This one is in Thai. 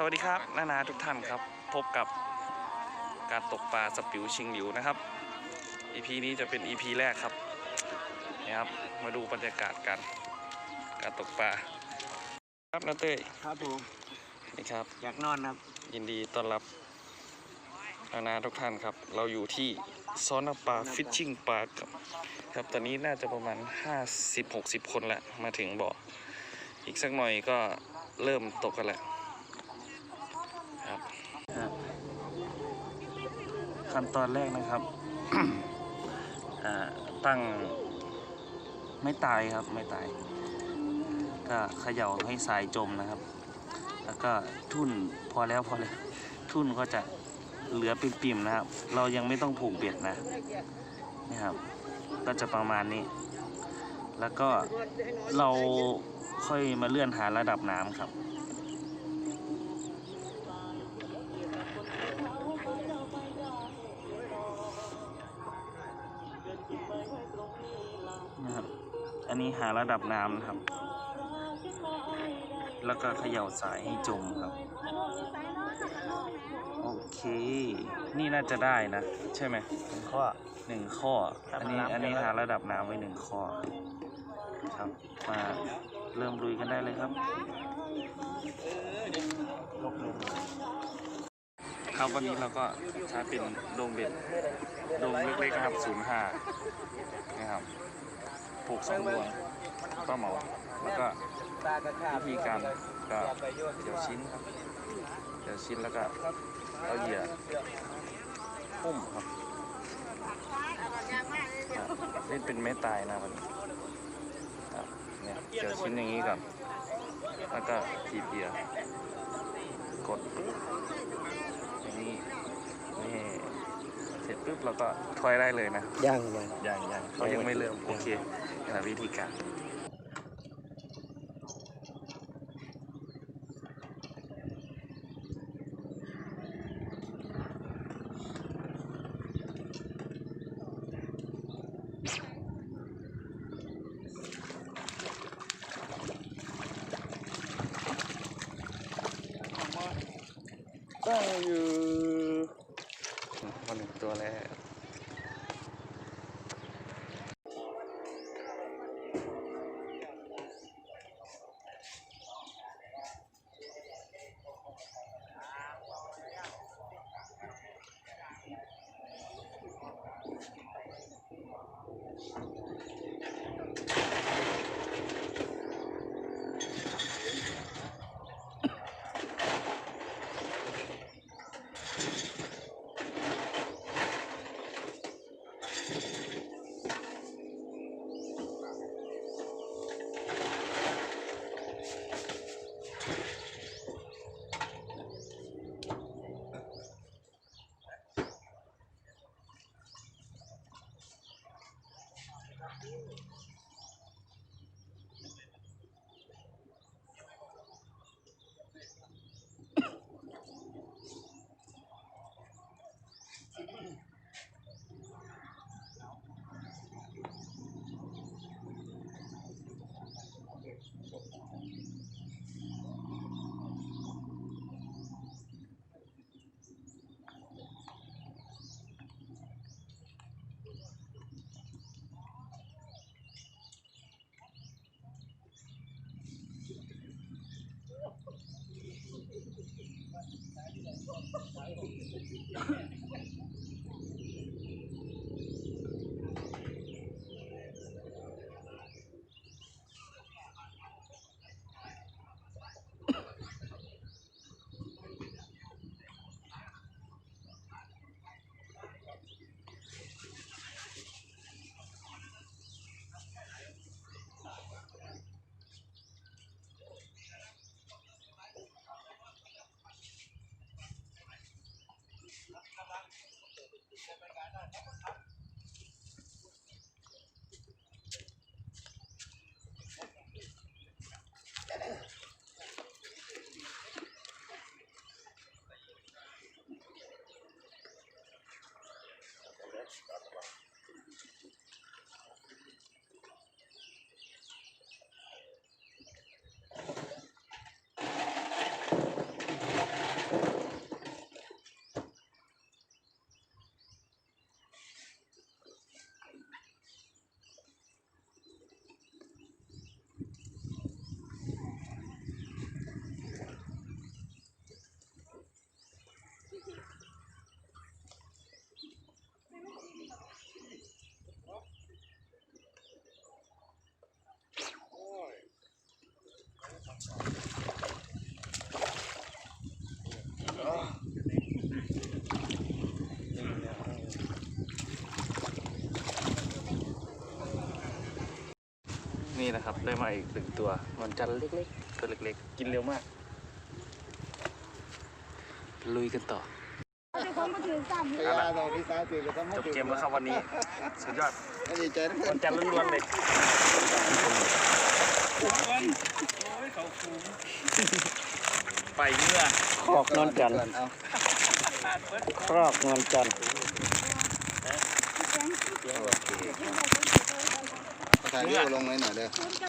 สวัสดีครับนานาทุกท่านครับ พบกับการตกปลาสปิวชิงหลิวนะครับ EP นี้จะเป็น EP แรกครับนี่ครับ มาดูบรรยากาศการการตกปลาครับนาเต้ยครับผมนี่ครับ อยากนอนครับ ยินดีต้อนรับนานาทุกท่านครับ เราอยู่ที่ซอนปลาฟิชชิ่งปลาครับครับตอนนี้น่าจะประมาณ 50-60 คนแล้วมาถึงบ่ออีกสักหน่อยก็เริ่มตกกันแล้วครับ ขั้นตอนแรกนะครับตั้งไม่ตายครับไม่ตาย ก็เขย่าให้สายจมนะครับ แล้วก็ทุ่นพอแล้วพอแล้วทุ่นก็จะเหลือปิ่มๆนะครับ เรายังไม่ต้องผูกเบ็ดนะนี่ครับ ก็จะประมาณนี้ แล้วก็เราค่อยมาเลื่อนหาระดับน้ำครับ อันนี้หาระดับน้ำนะครับ แล้วก็เขย่าสายให้จมครับ โอเค นี่น่าจะได้นะ ใช่ไหมข้อหนึ่งข้อ อันนี้ระดับน้ำอันนี้เดี๋ยวหาระดับน้ำไว้หนึ่งข้อ ครับ มาเริ่มลุยกันได้เลยครับลกเลยครับวันนี้เราก็ใช้เป็นโดงเบ็ดโดงเล็กๆนะครับศูนย์ห้านะครับ ผูกสองดวงป้าเหมา แล้วก็วิธีการก็เกี่ยวชิ้นครับเกี่ยวชิ้นแล้วก็เอาเหยื่อพุ่มครับครับเล่เป็นไม่ตายนะวันนี้ครับเนี่ยเกี่ยวชิ้นอย่างนี้ก่อนแล้วก็ทีบเหยื่อกดอย่างนี้นี่ สร็จปุ๊บเราก็ถอยได้เลยนะย่างย่างยังยังเขายังไม่เริ่มโอเคนี่แหละวิธีการก็อยู่ มาหนึ่งตัวแล้ว นี่นะครับ ได้มาอีกหนึ่งตัวมันจันทร์เล็กๆ ตัวเล็กๆ กินเร็วมาก ลุยกันต่อเดี๋ยวคนมาถือซ้ำพยาเราพี่สาวตื่นก็ต้องจบเกมแล้วครับวันนี้ สุดยอดไม่ดีใจนะวันจันทร์ล้วนๆเลยไปเมื่อขอกนอนจันเอาครอกนวลจันทร์ ถ่ายรูปลงไว้หน่อยเด้อ